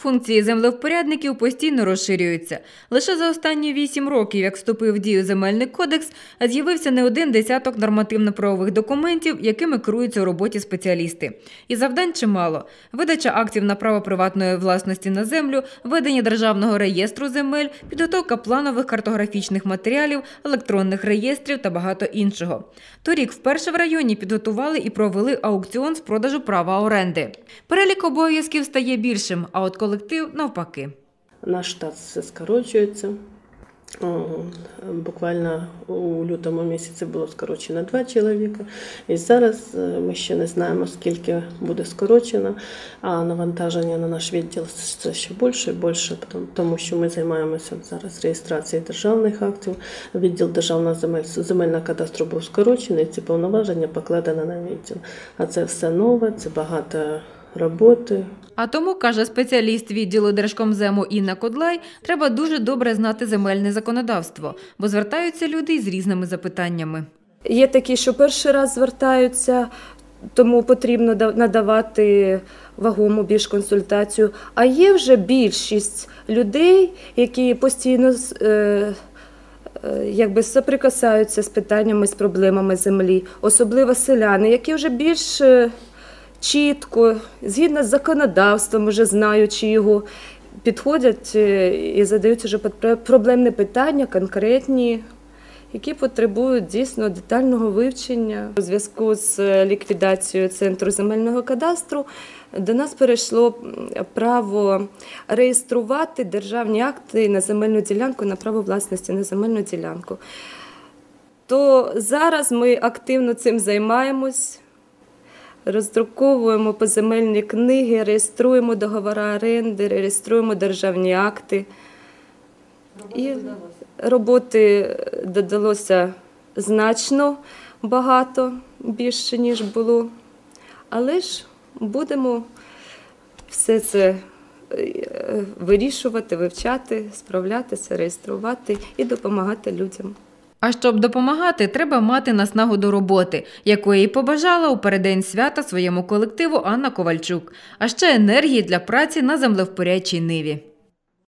Функції землевпорядників постійно розширюються. Лише за останні вісім років, як вступив в дію земельний кодекс, з'явився не один десяток нормативно-правових документів, якими керуються у роботі спеціалісти. І завдань чимало: видача актів на право приватної власності на землю, ведення державного реєстру земель, підготовка планових картографічних матеріалів, електронних реєстрів та багато іншого. Торік вперше в районі підготували і провели аукціон з продажу права оренди. Перелік обов'язків стає більшим, а от колектив навпаки. Наш штат все скорочується. Буквально у лютому місяці було скорочено два чоловіка, і зараз е, ми ще не знаємо, скільки буде скорочено, а навантаження на наш відділ це ще більше і більше, тому- що ми займаємося зараз реєстрацією державних актів. Відділ державного земель земельного кадастру був скорочений, ці повноваження покладено на відділ. А це все нове, це багато роботи, А тому, каже спеціаліст відділу Держкомзему Інна Кодлай, треба дуже добре знати земельне законодавство, бо звертаються люди із різними запитаннями. Є такі, що перший раз звертаються, тому потрібно надавати вагому більш консультацію. А є вже більшість людей, які постійно е, е, якби соприкасаються з питаннями, з проблемами землі, особливо селяни, які вже більш е, чітко, згідно з законодавством, вже знаючи його, підходять е, і задають вже проблемні питання, конкретні які потребують дійсно детального вивчення. У зв'язку з е, ліквідацією центру земельного кадастру до нас перейшло право реєструвати державні акти на земельну ділянку, на право власності на земельну ділянку. То зараз ми активно цим займаємось. Роздруковуємо поземельні книги, реєструємо договори оренди, реєструємо державні акти. І роботи додалося значно багато, більше, ніж було. Але ж будемо все це е, вирішувати, вивчати, справлятися, реєструвати і допомагати людям. А щоб допомагати, треба мати наснагу до роботи, якої побажала у передень свята своєму колективу Анна Ковальчук, а ще енергії для праці на землевпорядчій ниві.